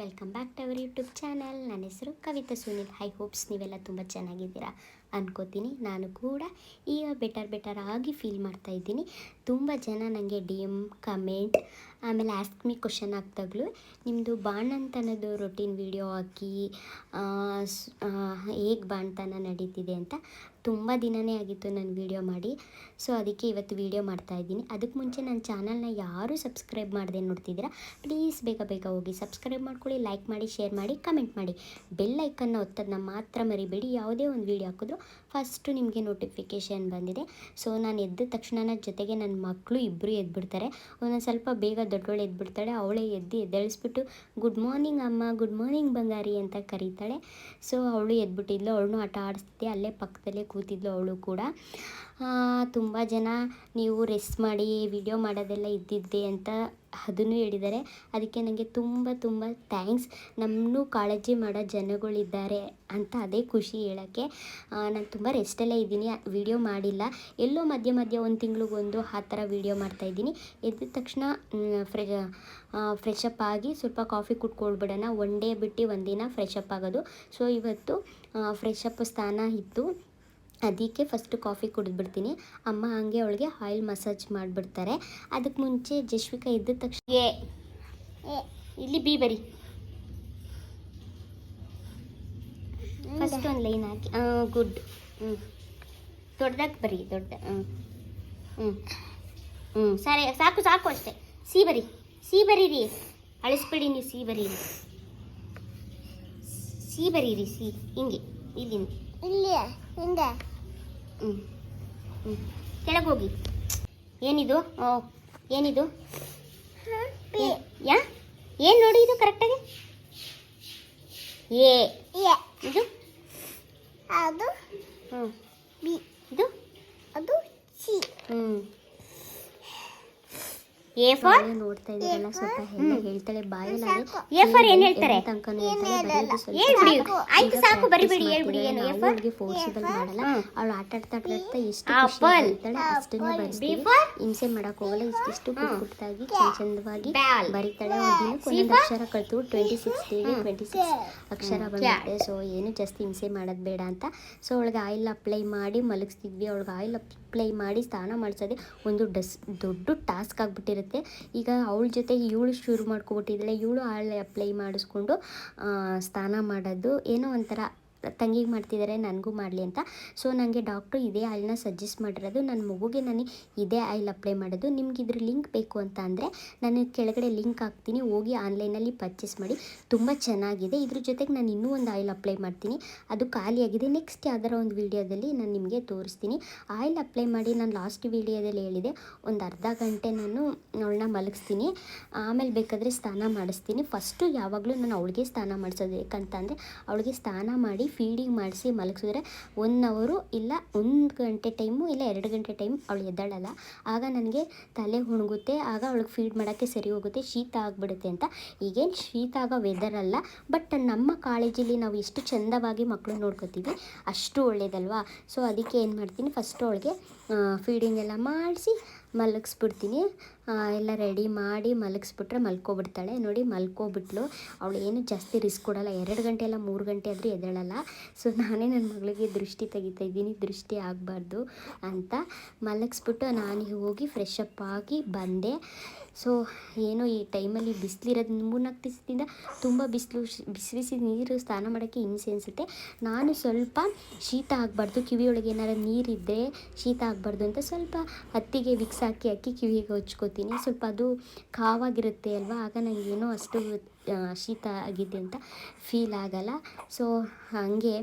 Welcome back to our YouTube channel ನನ್ನ ಹೆಸರು Kavita Sunil. High hopes ನೀವೆಲ್ಲ ತುಂಬ ಚೆನ್ನಾಗಿದ್ದೀರಾ? ಅನ್ಕೋತೀನಿ. ನಾನು ಕೂಡ ಈಗ ಬೆಟರ್ ಬೆಟರ್ ಆಗಿ ಫೀಲ್ ಮಾಡ್ತಾ ಇದ್ದೀನಿ. ತುಂಬ ಜನ ನನಗೆ ಡಿ ಎಂ ಕಮೆಂಟ್ ಆಮೇಲೆ ಆಸ್ಕ್ ಮಿ ಕ್ವಶನ್ ಆಗ್ತಾಗಲು ನಿಮ್ಮದು ಬಾಣಂತನದ್ದು ರೊಟೀನ್ ವಿಡಿಯೋ ಹಾಕಿ ಹೇಗೆ ಬಾಣ್ತನ ನಡೀತಿದೆ ಅಂತ ತುಂಬ ದಿನವೇ ಆಗಿತ್ತು ನಾನು ವೀಡಿಯೋ ಮಾಡಿ. ಸೊ ಅದಕ್ಕೆ ಇವತ್ತು ವೀಡಿಯೋ ಮಾಡ್ತಾ ಇದ್ದೀನಿ. ಅದಕ್ಕೆ ಮುಂಚೆ ನನ್ನ ಚಾನಲ್ನ ಯಾರೂ ಸಬ್ಸ್ಕ್ರೈಬ್ ಮಾಡದೆ ನೋಡ್ತಿದ್ದೀರಾ, ಪ್ಲೀಸ್ ಬೇಗ ಬೇಗ ಹೋಗಿ ಸಬ್ಸ್ಕ್ರೈಬ್ ಮಾಡ್ಕೊಳ್ಳಿ, ಲೈಕ್ ಮಾಡಿ, ಶೇರ್ ಮಾಡಿ, ಕಮೆಂಟ್ ಮಾಡಿ. ಬೆಲ್ ಐಕನ್ನ ಒತ್ತೋದನ್ನ ಮಾತ್ರ ಮರಿಬೇಡಿ. ಯಾವುದೇ ಒಂದು ವೀಡಿಯೋ ಹಾಕಿದ್ರು ಫಸ್ಟು ನಿಮಗೆ ನೋಟಿಫಿಕೇಷನ್ ಬಂದಿದೆ. ಸೊ ನಾನು ಎದ್ದ ತಕ್ಷಣ ಜೊತೆಗೆ ನನ್ನ ಮಕ್ಕಳು ಇಬ್ಬರು ಎದ್ಬಿಡ್ತಾರೆ. ಒಂದೊಂದು ಸ್ವಲ್ಪ ಬೇಗ ದೊಡ್ಡವಳು ಎದ್ಬಿಡ್ತಾಳೆ. ಅವಳೇ ಎದ್ದು ಎದ್ದೇಳಿಸ್ಬಿಟ್ಟು ಗುಡ್ ಮಾರ್ನಿಂಗ್ ಅಮ್ಮ ಗುಡ್ ಮಾರ್ನಿಂಗ್ ಬಂಗಾರಿ ಅಂತ ಕರೀತಾಳೆ. ಸೊ ಅವಳು ಎದ್ಬಿಟ್ಟಿದ್ಲು. ಅವಳನ್ನು ಆಟ ಆಡಿಸ್ತಿದ್ದೆ ಅಲ್ಲೇ ಪಕ್ಕದಲ್ಲೇ ಕೂತಿದ್ಲು ಅವಳು ಕೂಡ. ತುಂಬ ಜನ, ನೀವು ರೆಸ್ಟ್ ಮಾಡಿ ವಿಡಿಯೋ ಮಾಡೋದೆಲ್ಲ ಇದ್ದಿದ್ದೆ ಅಂತ ಅದನ್ನು ಹೇಳಿದ್ದಾರೆ. ಅದಕ್ಕೆ ನನಗೆ ತುಂಬ ತುಂಬ ಥ್ಯಾಂಕ್ಸ್. ನಮ್ಮನ್ನು ಕಾಳಜಿ ಮಾಡೋ ಜನಗಳಿದ್ದಾರೆ ಅಂತ ಅದೇ ಖುಷಿ ಹೇಳೋಕ್ಕೆ. ನಾನು ತುಂಬ ರೆಸ್ಟಲ್ಲೇ ಇದ್ದೀನಿ. ವೀಡಿಯೋ ಮಾಡಿಲ್ಲ. ಎಲ್ಲೋ ಮಧ್ಯ ಮಧ್ಯ ಒಂದು ತಿಂಗಳಿಗೊಂದು ಆ ಥರ ವೀಡಿಯೋ ಮಾಡ್ತಾಯಿದ್ದೀನಿ ಎದ್ದ ತಕ್ಷಣ ಫ್ರೆ ಫ್ರೆಶ್ ಅಪ್ ಆಗಿ ಸ್ವಲ್ಪ ಕಾಫಿ ಕುಟ್ಕೊಳ್ಬಿಡೋಣ ಒನ್ ಡೇ ಬಿಟ್ಟು ಒಂದಿನ ಫ್ರೆಶ್ ಅಪ್ ಆಗೋದು. ಸೊ, ಇವತ್ತು ಫ್ರೆಶ್ ಅಪ್ ಸ್ಥಾನ ಇತ್ತು. ಅದಕ್ಕೆ ಫಸ್ಟು ಕಾಫಿ ಕುಡಿದ್ಬಿಡ್ತೀನಿ. ಅಮ್ಮ ಹಾಗೆ ಅವಳಿಗೆ ಆಯಿಲ್ ಮಸಾಜ್ ಮಾಡಿಬಿಡ್ತಾರೆ. ಅದಕ್ಕೆ ಮುಂಚೆ ಜಶ್ವಿಕಾ ಇದ್ದ ತಕ್ಷಣ ಏ ಇಲ್ಲಿ ಬಿ ಬರಿ. ಫಸ್ಟ್ ಒಂದು ಲೈನ್ ಹಾಕಿ. ಗುಡ್ ಹ್ಞೂ ದೊಡ್ಡದಾಗಿ ಬರಿ, ದೊಡ್ಡ ಹ್ಞೂ ಹ್ಞೂ ಸರಿ, ಸಾಕು ಸಾಕು ಅಷ್ಟೇ. ಸಿ ಬರಿ. ಸಿ ಬರೀರಿ ಅಳಿಸ್ಬೇಡಿ ನೀವು ಸಿ ಬರೀರಿ ಸಿ ಬರೀರಿ ಸಿ. ಹಿಂಗೆ ಇಲ್ಲಿ ಇಲ್ಲಿ ಹಿಂದೆ. ಹ್ಞೂ ಹ್ಞೂ ಕೆಳಗೆ ಹೋಗಿ. ಏನಿದು? ಓ ಏನಿದು? ಯಾ? ಏನು ನೋಡಿ ಇದು ಕರೆಕ್ಟಾಗಿ ಎ. ಇದು? ಅದು ಹ್ಞೂ ಬಿ. ಇದು? ಅದು ಸಿ. ಹ್ಞೂ ಎ ಫಾರ್ ನೋಡ್ತಾ ಇದ್ದೀರಲ್ಲ ಸ್ವಲ್ಪ ಎಲ್ಲ ಹೇಳ್ತಾಳೆ ಬಾಯಲ್ಲಿ ಎ ಫಾರ್ ಏನು ಹೇಳ್ತಾರೆ? ಹೇಳ್ಬಿಡಿ ಆಯ್ತು ಸಾಕು ಬರಿಬೇಡಿ ಹೇಳ್ಬಿಡಿ ಏನು? ಎ ಫಾರ್ ಅವ್ಳಿಗೆ ಫೋರ್ಸಿಬಲ್ ಮಾಡಲ್ಲ. ಅವಳು ಆಟ ಆಡ್ತಾ ಆಟ ಆಡ್ತಾ ಎಷ್ಟು Apple. ಹೇಳ್ತಾಳೆ ಅಷ್ಟನ್ನೇ ಬರೆಸ್ತೀವಿ. For? ಹಿಂಸೆ ಮಾಡಕ್ ಹೋಗಲ್ಲ ಇಷ್ಟಿಷ್ಟು ಪುಟ್ಟಾಗಿ ಚಂದವಾಗಿ. ಬರೀತಾಳೆ. ಒಂದು ದಿನಕ್ಕೆ ಒಂದೊಂದು ಅಕ್ಷರ ಕಳ್ತು ಟ್ವೆಂಟಿ ಸಿಕ್ಸ್ ಟ್ವೆಂಟಿ ಸಿಕ್ಸ್ ಅಕ್ಷರ ಬಂದಿದೆ ಸೊ ಏನು ಜಾಸ್ತಿ ಹಿಂಸೆ ಮಾಡೋದು ಬೇಡ ಅಂತ. ಸೊ ಅವಳಿಗೆ ಆಯಿಲ್ ಅಪ್ಲೈ ಮಾಡಿ ಮಲಗಿಸ್ತಿದ್ವಿ. ಅವಳಿಗೆ ಆಯಿಲ್ ಅಪ್ಲೈ ಮಾಡಿ ಸ್ನಾನ ಮಾಡಿಸೋದೆ ಒಂದು ಡಸ್, ದೊಡ್ಡ ಟಾಸ್ಕ್ ಆಗಿಬಿಟ್ಟಿರುತ್ತೆ. ಈಗ ಅವಳ ಜೊತೆ ಇವಳು ಶುರು ಮಾಡ್ಕೊಬಿಟ್ಟಿದ್ದಾಳೆ ಇವಳು ಆಯಿಲ್ ಅಪ್ಲೈ ಮಾಡಿಸ್ಕೊಂಡು ಸ್ನಾನ ಮಾಡೋದು. ಏನೋ ಒಂಥರ ತಂಗಿಗೆ ಮಾಡ್ತಿದ್ದಾರೆ ನನಗೂ ಮಾಡಲಿ ಅಂತ. ಸೊ ನನಗೆ ಡಾಕ್ಟ್ರು ಇದೇ ಆಯಿಲ್ನ ಸಜೆಸ್ಟ್ ಮಾಡಿರೋದು. ನನ್ನ ಮಗುಗೆ ನಾನು ಇದೇ ಆಯಿಲ್ ಅಪ್ಲೈ ಮಾಡೋದು. ನಿಮ್ಗೆ ಇದ್ರ ಲಿಂಕ್ ಬೇಕು ಅಂತ ಅಂದರೆ, ನಾನು ಕೆಳಗಡೆ ಲಿಂಕ್ ಹಾಕ್ತೀನಿ. ಹೋಗಿ ಆನ್ಲೈನಲ್ಲಿ ಪರ್ಚೇಸ್ ಮಾಡಿ. ತುಂಬ ಚೆನ್ನಾಗಿದೆ. ಇದ್ರ ಜೊತೆಗೆ ನಾನು ಇನ್ನೂ ಒಂದು ಆಯಿಲ್ ಅಪ್ಲೈ ಮಾಡ್ತೀನಿ. ಅದು ಖಾಲಿಯಾಗಿದೆ. ನೆಕ್ಸ್ಟ್ ಯಾವ್ದಾರ ಒಂದು ವೀಡಿಯೋದಲ್ಲಿ ನಾನು ನಿಮಗೆ ತೋರಿಸ್ತೀನಿ. ಆಯಿಲ್ ಅಪ್ಲೈ ಮಾಡಿ ನಾನು ಲಾಸ್ಟ್ ವೀಡಿಯೋದಲ್ಲಿ ಹೇಳಿದೆ. ಒಂದು ಅರ್ಧ ಗಂಟೆ ನಾನು ಅವಳನ್ನ ಮಲಗಿಸ್ತೀನಿ. ಆಮೇಲೆ ಬೇಕಾದರೆ ಸ್ನಾನ ಮಾಡಿಸ್ತೀನಿ. ಫಸ್ಟು ಯಾವಾಗಲೂ ನಾನು ಅವಳಿಗೆ ಸ್ನಾನ ಮಾಡಿಸೋದು ಯಾಕಂತಂದರೆ ಅವಳಿಗೆ ಸ್ನಾನ ಮಾಡಿ ಫೀಡಿಂಗ್ ಮಾಡಿಸಿ ಮಲಗಿಸಿದ್ರೆ ಒನ್ ಅವರು ಇಲ್ಲ ಒಂದು ಗಂಟೆ ಟೈಮು ಇಲ್ಲ ಎರಡು ಗಂಟೆ ಟೈಮ್ ಅವಳು ಎದ್ದಾಳಲ್ಲ. ಆಗ ನನಗೆ ತಲೆ ಹುಣಗುತ್ತೆ ಆಗ ಅವಳಿಗೆ ಫೀಡ್ ಮಾಡೋಕ್ಕೆ ಸರಿ ಹೋಗುತ್ತೆ, ಶೀತ ಆಗಿಬಿಡುತ್ತೆ ಅಂತ. ಈಗೇನು ಶೀತ ಆಗೋ ವೆದರ್ ಅಲ್ಲ ಬಟ್ ನಮ್ಮ ಕಾಲೇಜಲ್ಲಿ ನಾವು ಎಷ್ಟು ಚಂದವಾಗಿ ಮಕ್ಕಳು ನೋಡ್ಕೋತೀವಿ, ಅಷ್ಟು ಒಳ್ಳೇದಲ್ವಾ? ಸೊ ಅದಕ್ಕೆ ಏನು ಮಾಡ್ತೀನಿ ಫಸ್ಟು ಅವಳಿಗೆ ಫೀಡಿಂಗ್ ಎಲ್ಲ ಮಾಡಿಸಿ ಮಲಗಿಸ್ಬಿಡ್ತೀನಿ. ಎಲ್ಲ ರೆಡಿ ಮಾಡಿ ಮಲಗಿಸ್ಬಿಟ್ರೆ ಮಲ್ಕೊಬಿಡ್ತಾಳೆ. ನೋಡಿ ಮಲ್ಕೊಬಿಟ್ಲು. ಅವಳು ಏನು ಜಾಸ್ತಿ ರಿಸ್ಕ್ ಕೊಡಲ್ಲ. ಎರಡು ಗಂಟೆ ಎಲ್ಲ ಮೂರು ಗಂಟೆ ಆದರೂ ಎದ್ದೇಳಲ್ಲ. ಸೊ ನಾನೇ ನನ್ನ ಮಗಳಿಗೆ ದೃಷ್ಟಿ ತೆಗಿತಾ ಇದ್ದೀನಿ. ದೃಷ್ಟಿ ಆಗಬಾರ್ದು ಅಂತ ಮಲಗಿಸ್ಬಿಟ್ಟು ನಾನು ಹೋಗಿ ಫ್ರೆಶ್ ಅಪ್ ಆಗಿ ಬಂದೆ. ಸೊ ಏನೋ ಈ ಟೈಮಲ್ಲಿ ಬಿಸಿಲಿರೋದು ಮೂರ್ನಾಲ್ಕು ದಿವಸದಿಂದ ತುಂಬ ಬಿಸಿಲು ಬಿಸಿ ಬಿಸಿ ನೀರು ಸ್ನಾನ ಮಾಡೋಕ್ಕೆ ಹಿಂಸೆ ಅನಿಸುತ್ತೆ. ನಾನು ಸ್ವಲ್ಪ ಶೀತ ಆಗಬಾರ್ದು, ಕಿವಿಯೊಳಗೆ ಏನಾರು ನೀರಿದ್ದರೆ ಶೀತ ಆಗಬಾರ್ದು ಅಂತ ಸ್ವಲ್ಪ ಹತ್ತಿಗೆ ವಿಕ್ಸ್ ಹಾಕಿ ಹಾಕಿ ಕಿವಿಗೆ ಹಚ್ಕೋತೀನಿ. ಸ್ವಲ್ಪ ಅದು ಕಾವಾಗಿರುತ್ತೆ ಅಲ್ವಾ? ಆಗ ನನಗೇನೋ ಅಷ್ಟು ಶೀತ ಆಗಿದೆ ಅಂತ ಫೀಲ್ ಆಗಲ್ಲ. ಸೊ ಹಾಗೆ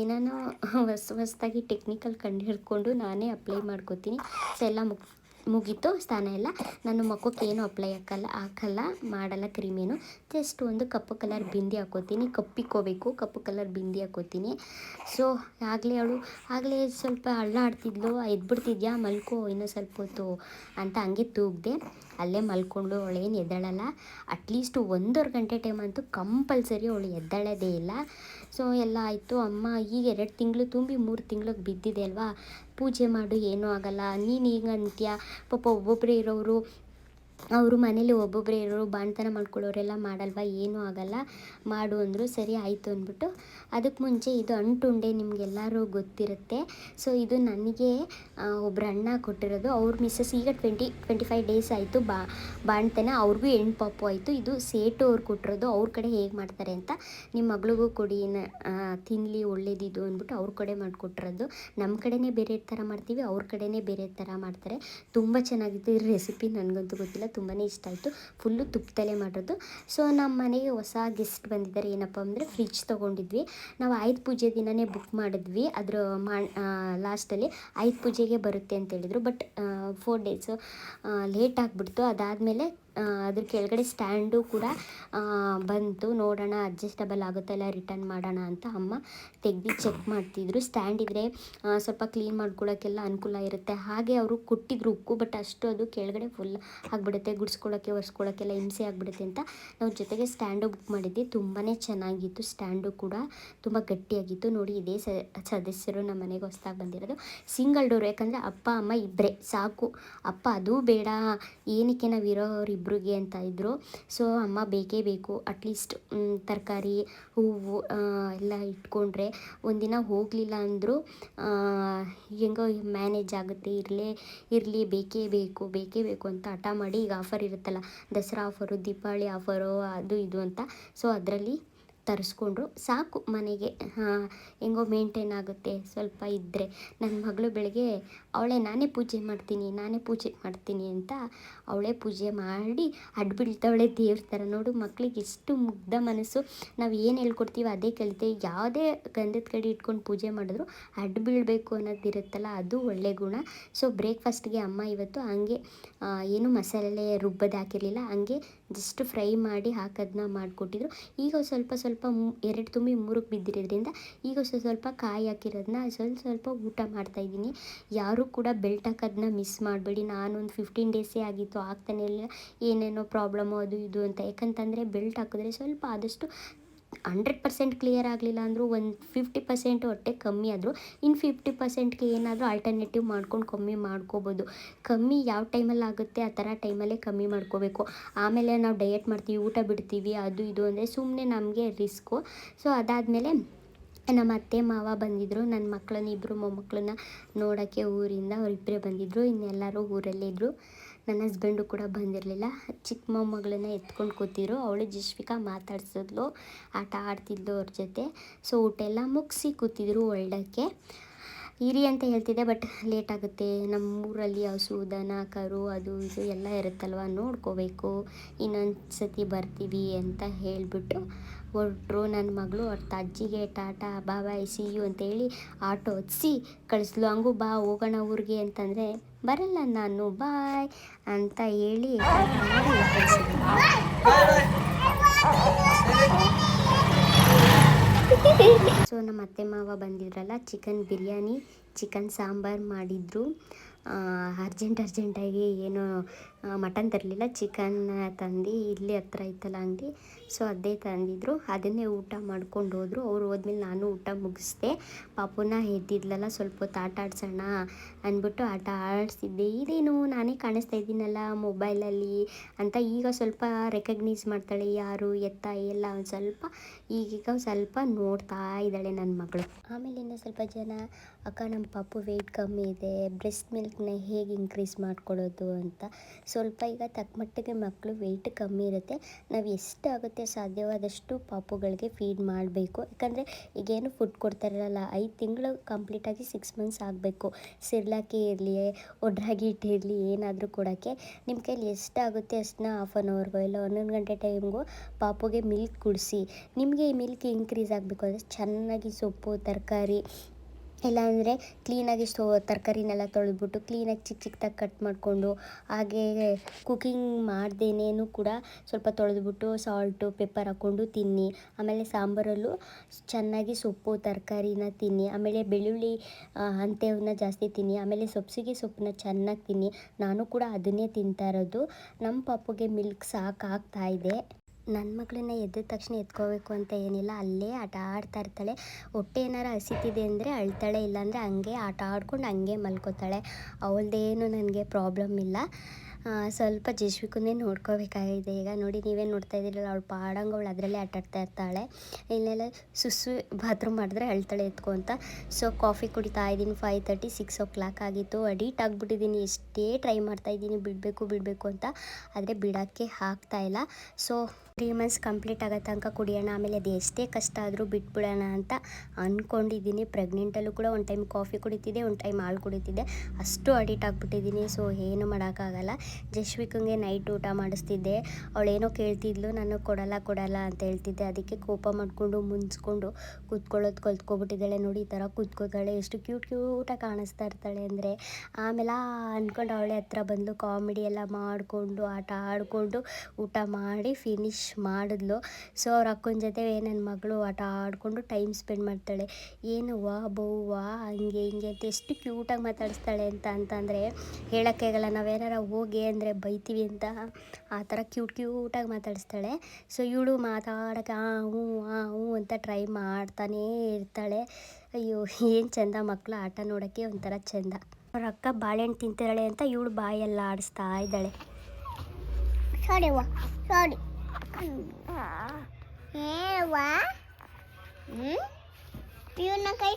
ಏನೇನೋ ಹೊಸ, ಹೊಸದಾಗಿ ಟೆಕ್ನಿಕಲ್ ಕಂಡು ಹಿಡ್ಕೊಂಡು ನಾನೇ ಅಪ್ಲೈ ಮಾಡ್ಕೋತೀನಿ. ಸೊ ಎಲ್ಲ ಮುಗ್ ಮುಗೀತು ಸ್ನಾನ ಎಲ್ಲ ನಾನು ಮಕ್ಕಕ್ಕೆ ಏನು ಅಪ್ಲೈ ಹಾಕಲ್ಲ ಹಾಕಲ್ಲ, ಮಾಡಲ್ಲ ಕ್ರೀಮೇನು. ಜಸ್ಟ್ ಒಂದು ಕಪ್ಪು ಕಲರ್ ಬಿಂದಿ ಹಾಕೋತೀನಿ. ಕಪ್ಪಿಕೋಬೇಕು ಕಪ್ಪು ಕಲರ್ ಬಿಂದಿ ಹಾಕೋತೀನಿ. ಸೊ ಆಗಲೇ ಅವಳು, ಆಗಲೇ ಸ್ವಲ್ಪ ಹಳ್ಳ ಆಡ್ತಿದ್ಲು ಎದ್ಬಿಡ್ತಿದ್ಯಾ, ಮಲ್ಕೋ, ಇನ್ನೂ ಸ್ವಲ್ಪ ಹೊತ್ತು ಅಂತ ಹಂಗೆ ತೂಗ್ದೆ. ಅಲ್ಲೇ ಮಲ್ಕೊಂಡು ಅವಳೇನು ಎದ್ದಾಳಲ್ಲ. ಅಟ್ಲೀಸ್ಟ್ ಒಂದೂವರೆ ಗಂಟೆ ಟೈಮ್ ಅಂತೂ ಕಂಪಲ್ಸರಿ ಅವಳು ಎದ್ದಾಳೋದೇ ಇಲ್ಲ. ಸೊ ಎಲ್ಲ ಆಯಿತು. ಅಮ್ಮ ಈಗ ಎರಡು ತಿಂಗಳು ತುಂಬಿ ಮೂರು ತಿಂಗಳಿಗೆ ಬಿದ್ದಿದೆ ಅಲ್ವಾ? ಪೂಜೆ ಮಾಡು, ಏನೂ ಆಗಲ್ಲ. ನೀನು ಈಗ ಅಂತ್ಯ? ಪಾಪ ಒಬ್ಬೊಬ್ಬರೇ ಇರೋರು ಅವರು ಮನೇಲಿ ಒಬ್ಬೊಬ್ಬರೇ ಇರೋರು ಬಾಣ್ತನ ಮಾಡ್ಕೊಳ್ಳೋರೆಲ್ಲ ಮಾಡಲ್ವಾ? ಏನೂ ಆಗಲ್ಲ. ಮಾಡು ಅಂದರು ಸರಿ ಆಯಿತು ಅಂದ್ಬಿಟ್ಟು ಅದಕ್ಕೆ ಮುಂಚೆ ಇದು ಅಂಟುಂಡೆ ನಿಮಗೆಲ್ಲರೂ ಗೊತ್ತಿರುತ್ತೆ. ಸೊ ಇದು ನನಗೆ ಒಬ್ಬರು ಅಣ್ಣ ಕೊಟ್ಟಿರೋದು. ಅವ್ರ ಮಿಸ್ಸಸ್ ಈಗ ಟ್ವೆಂಟಿ ಟ್ವೆಂಟಿ ಫೈವ್ ಡೇಸ್ ಆಯಿತು ಬಾ, ಬಾಣ್ತನ. ಅವ್ರಿಗೂ ಹೆಣ್ಣು ಪಾಪು ಆಯಿತು. ಇದು ಸೇಟು ಅವ್ರು ಕೊಟ್ಟಿರೋದು. ಅವ್ರ ಕಡೆ ಹೇಗೆ ಮಾಡ್ತಾರೆ ಅಂತ ನಿಮ್ಮ ಮಗಳಿಗೂ ಕೊಡಿ. ತಿನ್ನಲಿ ಒಳ್ಳೇದಿದು ಅಂದ್ಬಿಟ್ಟು ಅವ್ರ ಕಡೆ ಮಾಡಿಕೊಟ್ಟಿರೋದು. ನಮ್ಮ ಕಡೆನೇ ಬೇರೆ ಥರ ಮಾಡ್ತೀವಿ. ಅವ್ರ ಕಡೆನೇ ಬೇರೆ ಥರ ಮಾಡ್ತಾರೆ. ತುಂಬ ಚೆನ್ನಾಗಿತ್ತು ಈ ರೆಸಿಪಿ. ನನಗಂತೂ ಗೊತ್ತಿಲ್ಲ. ತುಂಬಾ ಇಷ್ಟ ಆಯಿತು. ಫುಲ್ಲು ತುಪ್ಪದಲ್ಲೇ ಮಾಡೋದು ಸೊ ನಮ್ಮ ಮನೆಗೆ ಹೊಸ ಗೆಸ್ಟ್ ಬಂದಿದ್ದಾರೆ. ಏನಪ್ಪ ಅಂದರೆ ಫ್ರಿಜ್ ತೊಗೊಂಡಿದ್ವಿ. ನಾವು ಆಯುಧ ಪೂಜೆ ದಿನವೇ ಬುಕ್ ಮಾಡಿದ್ವಿ. ಅದರ ಮಾ ಲಾಸ್ಟಲ್ಲಿ ಆಯುಧ ಪೂಜೆಗೆ ಬರುತ್ತೆ ಅಂತ ಹೇಳಿದರು. ಬಟ್ ಫೋರ್ ಡೇಸು ಲೇಟ್ ಆಗಿಬಿಡ್ತು. ಅದಾದಮೇಲೆ ಅದ್ರ ಕೆಳಗಡೆ ಸ್ಟ್ಯಾಂಡು ಕೂಡ ಬಂತು. ನೋಡೋಣ, ಅಡ್ಜಸ್ಟಬಲ್ ಆಗುತ್ತಾ ಇಲ್ಲ ರಿಟರ್ನ್ ಮಾಡೋಣ ಅಂತ ಅಮ್ಮ ತೆಗ್ದು ಚೆಕ್ ಮಾಡ್ತಿದ್ರು. ಸ್ಟ್ಯಾಂಡ್ ಇದ್ದರೆ ಸ್ವಲ್ಪ ಕ್ಲೀನ್ ಮಾಡ್ಕೊಳ್ಳೋಕ್ಕೆಲ್ಲ ಅನುಕೂಲ ಇರುತ್ತೆ. ಹಾಗೆ ಅವರು ಕೊಟ್ಟಿದ್ರು ಉಕ್ಕು ಬಟ್ ಅಷ್ಟು ಅದು ಕೆಳಗಡೆ ಫುಲ್ ಆಗಿಬಿಡುತ್ತೆ. ಗುಡ್ಸ್ಕೊಳ್ಳೋಕ್ಕೆ ಒರೆಸ್ಕೊಳ್ಳೋಕ್ಕೆಲ್ಲ ಹಿಂಸೆ ಆಗಿಬಿಡುತ್ತೆ ಅಂತ ನಾವು ಜೊತೆಗೆ ಸ್ಟ್ಯಾಂಡು ಬುಕ್ ಮಾಡಿದ್ವಿ. ತುಂಬಾ ಚೆನ್ನಾಗಿತ್ತು ಸ್ಟ್ಯಾಂಡು ಕೂಡ. ತುಂಬ ಗಟ್ಟಿಯಾಗಿತ್ತು. ನೋಡಿ, ಇದೇ ಸದಸ್ಯರು ನಮ್ಮ ಮನೆಗೆ ಹೊಸ್ದಾಗಿ ಬಂದಿರೋದು. ಸಿಂಗಲ್ ಡೋರ್ ಯಾಕಂದರೆ ಅಪ್ಪ, ಅಮ್ಮ ಇಬ್ಬರೇ ಸಾಕು. ಅಪ್ಪ, ಅದೂ ಬೇಡ. ಏನಕ್ಕೆ ನಾವು ಇರೋರಿಬ್ರಿಗೆ ಅಂತ ಇದ್ದರು ಸೊ ಅಮ್ಮ ಬೇಕೇ ಬೇಕು. ಅಟ್ಲೀಸ್ಟ್ ತರಕಾರಿ, ಹೂವು ಎಲ್ಲ ಇಟ್ಕೊಂಡ್ರೆ ಒಂದಿನ ಹೋಗಲಿಲ್ಲ ಅಂದರೂ ಹೆಂಗೋ ಮ್ಯಾನೇಜ್ ಆಗುತ್ತೆ. ಇರಲೇ, ಇರಲಿ, ಬೇಕೇ ಬೇಕು ಬೇಕೇ ಬೇಕು ಅಂತ ಹಠ ಮಾಡಿ ಈಗ ಆಫರ್ ಇರುತ್ತಲ್ಲ, ದಸರಾ ಆಫರು ದೀಪಾವಳಿ ಆಫರು ಅದು, ಇದು ಅಂತ. ಸೊ ಅದರಲ್ಲಿ ತರಿಸ್ಕೊಂಡ್ರು. ಸಾಕು ಮನೆಗೆ. ಹೆಂಗೋ ಮೇಂಟೈನ್ ಆಗುತ್ತೆ. ಸ್ವಲ್ಪ ಇದ್ದರೆ ನನ್ನ ಮಗಳು ಬೆಳಗ್ಗೆ, ಅವಳೇ ನಾನೇ ಪೂಜೆ ಮಾಡ್ತೀನಿ, ನಾನೇ ಪೂಜೆ ಮಾಡ್ತೀನಿ ಅಂತ ಅವಳೇ ಪೂಜೆ ಮಾಡಿ ಅಡ್ಬಿಡ್ತವಳೆ ದೇವ್ರ ಥರ. ನೋಡು ಮಕ್ಳಿಗೆ ಎಷ್ಟು ಮುಗ್ಧ ಮನಸ್ಸು. ನಾವು ಏನು ಹೇಳ್ಕೊಡ್ತೀವಿ ಅದೇ ಕಲಿತೆ. ಯಾವುದೇ ಗಂಧದ ಕಡೆ ಇಟ್ಕೊಂಡು ಪೂಜೆ ಮಾಡಿದ್ರು ಅಡ್ಡು ಬೀಳಬೇಕು ಅನ್ನೋದಿರುತ್ತಲ್ಲ, ಅದು ಒಳ್ಳೆ ಗುಣ. ಸೊ ಬ್ರೇಕ್ಫಾಸ್ಟ್ಗೆ ಅಮ್ಮ ಇವತ್ತು ಹಂಗೆ ಏನು ಮಸಾಲೆ ರುಬ್ಬದ ಹಾಕಿರಲಿಲ್ಲ. ಹಂಗೆ ಜಸ್ಟ್ ಫ್ರೈ ಮಾಡಿ ಹಾಕೋದನ್ನ ಮಾಡಿಕೊಟ್ಟಿದ್ರು. ಈಗ ಸ್ವಲ್ಪ ಸ್ವಲ್ಪ ಎರಡು ತುಂಬಿ ಮೂರಕ್ಕೆ ಬಿದ್ದಿರೋದ್ರಿಂದ ಈಗ ಸ್ವಲ್ಪ ಸ್ವಲ್ಪ ಕಾಯಿ ಹಾಕಿರೋದನ್ನ ಸ್ವಲ್ಪ ಸ್ವಲ್ಪ ಊಟ ಮಾಡ್ತಾಯಿದ್ದೀನಿ ಯಾರೂ ಕೂಡ ಬೆಲ್ಟ್ ಹಾಕೋದನ್ನ ಮಿಸ್ ಮಾಡಬೇಡಿ. ನಾನೊಂದು ಫಿಫ್ಟೀನ್ ಡೇಸೇ ಆಗಿತ್ತು. ಆಗ್ತಾನೆ ಇಲ್ಲ, ಏನೇನೋ ಪ್ರಾಬ್ಲಮ್ಮು ಅದು ಇದು ಅಂತ. ಯಾಕಂತಂದರೆ ಬೆಲ್ಟ್ ಹಾಕಿದ್ರೆ ಸ್ವಲ್ಪ ಆದಷ್ಟು ಹಂಡ್ರೆಡ್ ಪರ್ಸೆಂಟ್ ಕ್ಲಿಯರ್ ಆಗಲಿಲ್ಲ ಅಂದರೂ, ಒಂದು ಫಿಫ್ಟಿ ಪರ್ಸೆಂಟ್ ಹೊಟ್ಟೆ ಕಮ್ಮಿ ಆದರೂ ಇನ್ನು ಫಿಫ್ಟಿ ಪರ್ಸೆಂಟ್ಗೆ ಏನಾದರೂ ಆಲ್ಟರ್ನೇಟಿವ್ ಮಾಡ್ಕೊಂಡು ಕಮ್ಮಿ ಮಾಡ್ಕೋಬೋದು. ಕಮ್ಮಿ ಯಾವ ಟೈಮಲ್ಲಿ ಆಗುತ್ತೆ ಆ ಥರ ಟೈಮಲ್ಲೇ ಕಮ್ಮಿ ಮಾಡ್ಕೋಬೇಕು. ಆಮೇಲೆ ನಾವು ಡಯಟ್ ಮಾಡ್ತೀವಿ, ಊಟ ಬಿಡ್ತೀವಿ, ಅದು ಇದು ಅಂದರೆ ಸುಮ್ಮನೆ ನಮಗೆ ರಿಸ್ಕು ಸೊ ಅದಾದಮೇಲೆ ನಮ್ಮ ಅತ್ತೆ, ಮಾವ ಬಂದಿದ್ದರು ನನ್ನ ಮಕ್ಕಳನ್ನ ಇಬ್ಬರು ಮೊಮ್ಮಕ್ಕಳನ್ನ ನೋಡೋಕ್ಕೆ ಊರಿಂದ ಅವರಿಬ್ಬರೇ ಬಂದಿದ್ದರು ಇನ್ನೆಲ್ಲರೂ ಊರಲ್ಲೇ ಇದ್ದರು ನನ್ನ ಹಸ್ಬೆಂಡು ಕೂಡ ಬಂದಿರಲಿಲ್ಲ. ಚಿಕ್ಕ ಮೊಮ್ಮಗಳನ್ನ ಎತ್ಕೊಂಡು ಕೂತಿದ್ರು. ಅವಳು ಜಶ್ವಿಕಾ ಮಾತಾಡ್ಸಿದ್ಲು. ಆಟ ಆಡ್ತಿದ್ಲು ಅವ್ರ ಜೊತೆ. ಸೊ ಊಟ ಎಲ್ಲ ಮುಗಿಸಿ ಕೂತಿದ್ರು ಒಳ್ಳೆಕ್ಕೆ. ಇರಿ ಅಂತ ಹೇಳ್ತಿದ್ದೆ ಬಟ್ ಲೇಟ್ ಆಗುತ್ತೆ. ನಮ್ಮೂರಲ್ಲಿ ಹಸು, ದನ, ಕರು, ಅದು, ಇದು ಎಲ್ಲ ಇರುತ್ತಲ್ವ? ನೋಡ್ಕೋಬೇಕು. ಇನ್ನೊಂದು ಸತಿ ಬರ್ತೀವಿ ಅಂತ ಹೇಳಿಬಿಟ್ಟು ಹೊರಟ್ರು. ನನ್ನ ಮಗಳು, ಅವ್ರ ಅಜ್ಜಿಗೆ ಟಾಟಾ ಬಾ ಬಾಯ್ ಸಿ ಯು ಅಂತೇಳಿ ಆಟೋ ಹತ್ಸಿ ಕಳಿಸ್ಲು. ಹಂಗೂ ಬಾ, ಹೋಗೋಣ ಊರಿಗೆ ಅಂತಂದರೆ ಬರಲ್ಲ ನಾನು ಬಾಯ್ ಅಂತ ಹೇಳಿ ಸೊ ನಮ್ಮ ಅತ್ತೆ ಮಾವ ಬಂದಿದ್ರಲ್ಲ ಚಿಕನ್ ಬಿರಿಯಾನಿ ಚಿಕನ್ ಸಾಂಬಾರು ಮಾಡಿದ್ರು. ಅರ್ಜೆಂಟ್ ಅರ್ಜೆಂಟಾಗಿ ಏನು ಮಟನ್ ತರಲಿಲ್ಲ ಚಿಕನ್ ತಂದು ಇಲ್ಲಿ ಹತ್ರ ಇತ್ತಲ್ಲ ಅಂಗಡಿ. ಸೊ ಅದೇ ತಂದಿದ್ರು. ಅದನ್ನೇ ಊಟ ಮಾಡ್ಕೊಂಡು ಹೋದರು. ಅವ್ರು ಹೋದ್ಮೇಲೆ ನಾನು ಊಟ ಮುಗಿಸ್ದೆ. ಪಾಪುನ ಎದ್ದಿದ್ಲಲ್ಲ, ಸ್ವಲ್ಪ ಹೊತ್ತು ಆಟ ಆಡ್ಸೋಣ ಅಂದ್ಬಿಟ್ಟು ಆಟ ಆಡಿಸಿದ್ದೆ ಇದೇನು, ನಾನೇ ಕಾಣಿಸ್ತಾ ಇದ್ದೀನಲ್ಲ ಮೊಬೈಲಲ್ಲಿ ಅಂತ ಈಗ ಸ್ವಲ್ಪ ರೆಕಗ್ನೈಸ್ ಮಾಡ್ತಾಳೆ. ಯಾರು, ಎತ್ತ, ಎಲ್ಲ ಒಂದು ಸ್ವಲ್ಪ, ಈಗೀಗ ಸ್ವಲ್ಪ ನೋಡ್ತಾ ಇದ್ದಾಳೆ ನನ್ನ ಮಗಳು. ಆಮೇಲೆ ಇನ್ನೂ ಸ್ವಲ್ಪ ಜನ, ಅಕ್ಕ ನಮ್ಮ ಪಾಪು ವೆಯ್ಟ್ ಕಮ್ಮಿ ಇದೆ. ಬ್ರೆಸ್ಟ್ ಮಿಲ್ಕ್ನ ಹೇಗೆ ಇನ್ಕ್ರೀಸ್ ಮಾಡ್ಕೊಳ್ಳೋದು ಅಂತ. ಸ್ವಲ್ಪ ಈಗ ತಕ್ಕ ಮಟ್ಟಿಗೆ ಮಕ್ಕಳು ವೆಯ್ಟ್ ಕಮ್ಮಿ ಇರುತ್ತೆ. ನಾವು ಎಷ್ಟು ಆಗುತ್ತೆ ಸಾಧ್ಯವಾದಷ್ಟು ಪಾಪುಗಳಿಗೆ ಫೀಡ್ ಮಾಡಬೇಕು. ಯಾಕಂದರೆ ಈಗೇನು ಫುಡ್ ಕೊಡ್ತಾರಲ್ಲ, ಐದು ತಿಂಗಳು ಕಂಪ್ಲೀಟಾಗಿ ಸಿಕ್ಸ್ ಮಂತ್ಸ್ ಆಗಬೇಕು. ಸಿರ್ಲಾಕಿ ಇರಲಿ, ಒಡ್ರಾಗಿ ಇಟ್ಟಿರಲಿ ಏನಾದರೂ ಕೊಡೋಕ್ಕೆ. ನಿಮ್ಮ ಕೈಲಿ ಎಷ್ಟಾಗುತ್ತೆ ಅಷ್ಟನ್ನ ಹಾಫ್ ಆನ್ ಅವರ್ಗೋ ಇಲ್ಲ ಒಂದೊಂದು ಗಂಟೆ ಟೈಮ್ಗೂ ಪಾಪುಗೆ ಮಿಲ್ಕ್ ಕುಡಿಸಿ. ನಿಮಗೆ ಈ ಮಿಲ್ಕ್ ಇನ್ಕ್ರೀಸ್ ಆಗಬೇಕು ಅಂದರೆ ಚೆನ್ನಾಗಿ ಸೊಪ್ಪು, ತರಕಾರಿ ಇಲ್ಲಾಂದರೆ ಕ್ಲೀನಾಗಿ ಸ್ಟೋ, ತರಕಾರಿನೆಲ್ಲ ತೊಳೆದ್ಬಿಟ್ಟು ಕ್ಲೀನಾಗಿ ಚಿಕ್ಕ ಚಿಕ್ಕದಾಗಿ ಕಟ್ ಮಾಡಿಕೊಂಡು ಹಾಗೇ ಕುಕ್ಕಿಂಗ್ ಮಾಡ್ದೇನೇನು ಕೂಡ ಸ್ವಲ್ಪ ತೊಳೆದ್ಬಿಟ್ಟು ಸಾಲ್ಟು ಪೆಪ್ಪರ್ ಹಾಕ್ಕೊಂಡು ತಿನ್ನಿ. ಆಮೇಲೆ ಸಾಂಬಾರಲ್ಲೂ ಚೆನ್ನಾಗಿ ಸೊಪ್ಪು, ತರಕಾರಿನ ತಿನ್ನಿ. ಆಮೇಲೆ ಬೆಳ್ಳುಳ್ಳಿ ಅಂತೆವನ್ನ ಜಾಸ್ತಿ ತಿನ್ನಿ. ಆಮೇಲೆ ಸೊಪ್ಸಿಗೆ ಸೊಪ್ಪನ್ನ ಚೆನ್ನಾಗಿ ತಿನ್ನಿ. ನಾನು ಕೂಡ ಅದನ್ನೇ ತಿಂತಾ ಇರೋದು. ನಮ್ಮ ಪಾಪುಗೆ ಮಿಲ್ಕ್ ಸಾಕಾಗ್ತಾ ಇದೆ. ನನ್ನ ಮಗಳನ್ನ ಎದ್ದ ತಕ್ಷಣ ಎತ್ಕೋಬೇಕು ಅಂತ ಏನಿಲ್ಲ, ಅಲ್ಲೇ ಆಟ ಆಡ್ತಾ ಇರ್ತಾಳೆ. ಹೊಟ್ಟೆ ಏನಾರು ಹಸಿತಿದೆ ಅಂದರೆ ಅಳ್ತಾಳೆ, ಇಲ್ಲಾಂದರೆ ಹಂಗೆ ಆಟ ಆಡ್ಕೊಂಡು ಹಂಗೆ ಮಲ್ಕೋತಾಳೆ. ಅವಳದೇನು ನನಗೆ ಪ್ರಾಬ್ಲಮ್ ಇಲ್ಲ. ಸ್ವಲ್ಪ ಜಸ್ವಿಕನ್ನೇ ನೋಡ್ಕೋಬೇಕಾಗಿದೆ. ಈಗ ನೋಡಿ ನೀವೇ ನೋಡ್ತಾ ಇದ್ದೀರಲ್ಲ, ಅವಳು ಪಾಡಂಗೆ ಅವಳು ಅದರಲ್ಲೇ ಆಟಾಡ್ತಾ ಇರ್ತಾಳೆ. ಇಲ್ಲೆಲ್ಲ ಸುಸ್ಸು ಬಾತ್ರೂಮ್ ಮಾಡಿದ್ರೆ ಅಳ್ತಾಳೆ, ಎತ್ಕೊ ಅಂತ. ಸೊ, ಕಾಫಿ ಕುಡಿತಾ ಇದ್ದೀನಿ five thirty six o'clock ಆಗಿತ್ತು. ಅಡಿಟ್ ಆಗಿಬಿಟ್ಟಿದ್ದೀನಿ, ಎಷ್ಟೇ ಟ್ರೈ ಮಾಡ್ತಾ ಇದ್ದೀನಿ, ಬಿಡಬೇಕು ಬಿಡಬೇಕು ಅಂತ. ಆದರೆ ಬಿಡೋಕ್ಕೆ ಆಗ್ತಾ ಇಲ್ಲ. ಸೊ ತ್ರೀ ಮಂತ್ಸ್ ಕಂಪ್ಲೀಟ್ ಆಗೋ ತನಕ ಕುಡಿಯೋಣ, ಆಮೇಲೆ ಅದು ಎಷ್ಟೇ ಕಷ್ಟ ಆದರೂ ಬಿಟ್ಬಿಡೋಣ ಅಂತ ಅಂದ್ಕೊಂಡಿದ್ದೀನಿ ಪ್ರೆಗ್ನೆಂಟಲ್ಲೂ ಕೂಡ ಒಂದು ಟೈಮ್ ಕಾಫಿ ಕುಡಿತಿದ್ದೆ, ಒಂದು ಟೈಮ್ ಹಾಲು ಕುಡಿತಿದ್ದೆ. ಅಷ್ಟು ಅಡಿಟ್ ಆಗಿಬಿಟ್ಟಿದ್ದೀನಿ. ಸೊ ಏನು ಮಾಡೋಕ್ಕಾಗಲ್ಲ. ಜಶ್ವಿಕಂಗೆ ನೈಟ್ ಊಟ ಮಾಡಿಸ್ತಿದ್ದೆ. ಅವಳೇನೋ ಕೇಳ್ತಿದ್ಲು, ನಾನು ಕೊಡಲ್ಲ ಕೊಡಲ್ಲ ಅಂತ ಹೇಳ್ತಿದ್ದೆ. ಅದಕ್ಕೆ ಕೋಪ ಮಾಡಿಕೊಂಡು, ಮುಂಚ್ಕೊಂಡು ಕೂತ್ಕೊಳ್ಳೋದು ಕಲ್ತ್ಕೊಬಿಟ್ಟಿದ್ದಾಳೆ. ನೋಡಿ, ಈ ಥರ ಕೂತ್ಕೋತಾಳೆ. ಎಷ್ಟು ಕ್ಯೂಟ್ ಕ್ಯೂಟಾಗಿ ಕಾಣಿಸ್ತಾ ಇರ್ತಾಳೆ ಅಂದರೆ. ಆಮೇಲೆ ಅಂದ್ಕೊಂಡು ಅವಳೆ ಹತ್ರ ಬಂದು ಕಾಮಿಡಿ ಎಲ್ಲ ಮಾಡಿಕೊಂಡು, ಆಟ ಆಡಿಕೊಂಡು ಊಟ ಮಾಡಿ ಫಿನಿಶ್ ಮಾಡಿದ್ಲು. ಸೊ ಅವ್ರ ಅಕ್ಕನ ಜೊತೆ ನನ್ನ ಮಗಳು ಆಟ ಆಡಿಕೊಂಡು ಟೈಮ್ ಸ್ಪೆಂಡ್ ಮಾಡ್ತಾಳೆ. ಏನು ವಾ ಬೌವ್ವ ಹಂಗೆ ಹಿಂಗೆ ಅಂತ ಎಷ್ಟು ಕ್ಯೂಟಾಗಿ ಮಾತಾಡಿಸ್ತಾಳೆ ಅಂತ ಅಂತಂದರೆ ಹೇಳೋಕ್ಕೆ ಆಗಲ್ಲ. ನಾವೇನಾರ ಹೋಗಿ ಅಂದರೆ ಬೈತೀವಿ ಅಂತ ಆ ಥರ ಕ್ಯೂಟ್ ಕ್ಯೂಟಾಗಿ ಮಾತಾಡಿಸ್ತಾಳೆ. ಸೊ ಇವಳು ಮಾತಾಡೋಕ್ಕೆ ಆ, ಹ್ಞೂ ಆ, ಹ್ಞೂ ಅಂತ ಟ್ರೈ ಮಾಡ್ತಾನೇ ಇರ್ತಾಳೆ. ಅಯ್ಯೋ, ಏನು ಚೆಂದ ಮಕ್ಕಳು ಆಟ ನೋಡೋಕ್ಕೆ ಒಂಥರ ಚೆಂದ. ಅವ್ರ ಅಕ್ಕ ಬಾಳೆಹಣ್ಣು ತಿಂತಿರಳೆ ಅಂತ ಇವಳು ಬಾಯೆಲ್ಲ ಆಡಿಸ್ತಾ ಇದ್ದಾಳೆ. ಸಾರಿ ವಾ ಸಾರಿ ಏ ವಾ ಹ್ಞೂ ಇವನ ಕೈ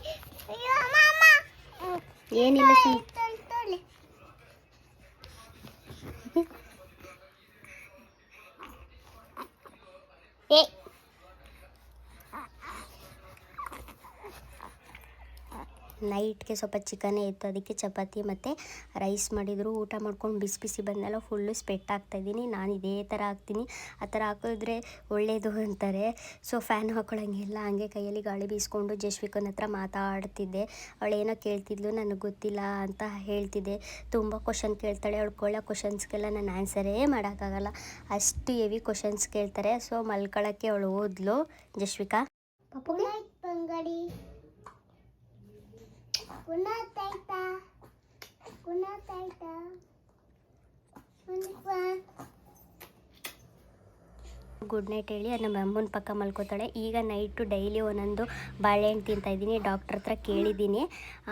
ಅಯ್ಯೋ ಹ್ಮ್. ಏನಿಲ್ಲ. ಏ ನೈಟ್ಗೆ ಸ್ವಲ್ಪ ಚಿಕನೇ ಇತ್ತು ಅದಕ್ಕೆ ಚಪಾತಿ ಮತ್ತು ರೈಸ್ ಮಾಡಿದ್ರು ಊಟ ಮಾಡ್ಕೊಂಡು ಬಿಸಿ ಬಿಸಿ ಬಂದೆಲ್ಲ ಫುಲ್ಲು ಸ್ಪೆಟ್ ಆಗ್ತಾಯಿದ್ದೀನಿ ನಾನು ಇದೇ ಥರ ಹಾಕ್ತೀನಿ ಆ ಥರ ಹಾಕಿದ್ರೆ ಒಳ್ಳೆಯದು ಅಂತಾರೆ ಸೊ ಫ್ಯಾನ್ ಹಾಕೊಳ್ಳೋಂಗಿಲ್ಲ ಹಂಗೆ ಕೈಯಲ್ಲಿ ಗಾಳಿ ಬೀಸ್ಕೊಂಡು ಜಶ್ವಿಕನ ಹತ್ರ ಮಾತಾಡ್ತಿದ್ದೆ ಏನೋ ಕೇಳ್ತಿದ್ಲು ನನಗೆ ಗೊತ್ತಿಲ್ಲ ಅಂತ ಹೇಳ್ತಿದ್ದೆ ತುಂಬ ಕ್ವಶನ್ ಕೇಳ್ತಾಳೆ ಅವಳು ಕೊಳ್ಳೋ ಕ್ವಶನ್ಸ್ಗೆಲ್ಲ ನಾನು ಆನ್ಸರೇ ಮಾಡೋಕ್ಕಾಗಲ್ಲ ಅಷ್ಟು ಹೆವಿ ಕ್ವಶನ್ಸ್ ಕೇಳ್ತಾರೆ ಸೊ ಮಲ್ಕೊಳ್ಳೋಕ್ಕೆ ಅವಳು ಓದ್ಲು Jashvika Good night, Tata. Good night, Tata. Good night. Good night ಹೇಳಿ. ನಮ್ಮ ಅಮ್ಮನ ಪಕ್ಕ ಮಲ್ಕೋತಾಳೆ. ಈಗ ನೈಟು ಡೈಲಿ ಒಂದೊಂದು ಬಾಳೆಹಣ್ಣು ತಿಂತಾಯಿದ್ದೀನಿ ಡಾಕ್ಟ್ರ್ ಹತ್ರ ಕೇಳಿದ್ದೀನಿ.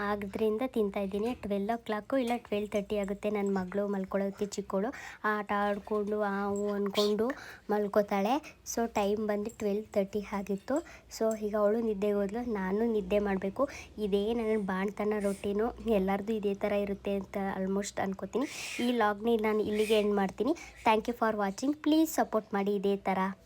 ಆದ್ದರಿಂದ ತಿಂತಾಯಿದ್ದೀನಿ ಟ್ವೆಲ್ ಓ ಕ್ಲಾಕು ಇಲ್ಲ, ಟ್ವೆಲ್ ತರ್ಟಿ ಆಗುತ್ತೆ ನನ್ನ ಮಗಳು ಮಲ್ಕೊಳ್ಳೋಕ್ಕೆ ಚಿಕ್ಕವಳು ಆಟ ಆಡಿಕೊಂಡು, ಆ ಅಂದ್ಕೊಂಡು ಮಲ್ಕೋತಾಳೆ. ಸೊ, ಟೈಮ್ ಬಂದು ಟ್ವೆಲ್ ತರ್ಟಿ ಆಗಿತ್ತು. ಸೊ, ಈಗ ಅವಳು ನಿದ್ದೆಗೆ ಹೋದ್ಲು. ನಾನು ನಿದ್ದೆ ಮಾಡಬೇಕು. ಇದೇ ನನ್ನ ಬಾಣ್ತನ ರೊಟ್ಟಿನೂ ಎಲ್ಲರದು ಇದೇ ಥರ ಇರುತ್ತೆ ಅಂತ ಆಲ್ಮೋಸ್ಟ್ ಅನ್ಕೋತೀನಿ. ಈ ಲಾಗ್ನಿ ನಾನು ಇಲ್ಲಿಗೆ ಎಂಡ್ ಮಾಡ್ತೀನಿ. Thank you for watching. Please support ಮಾಡಿ ಇದೇ ಥರ. 거야.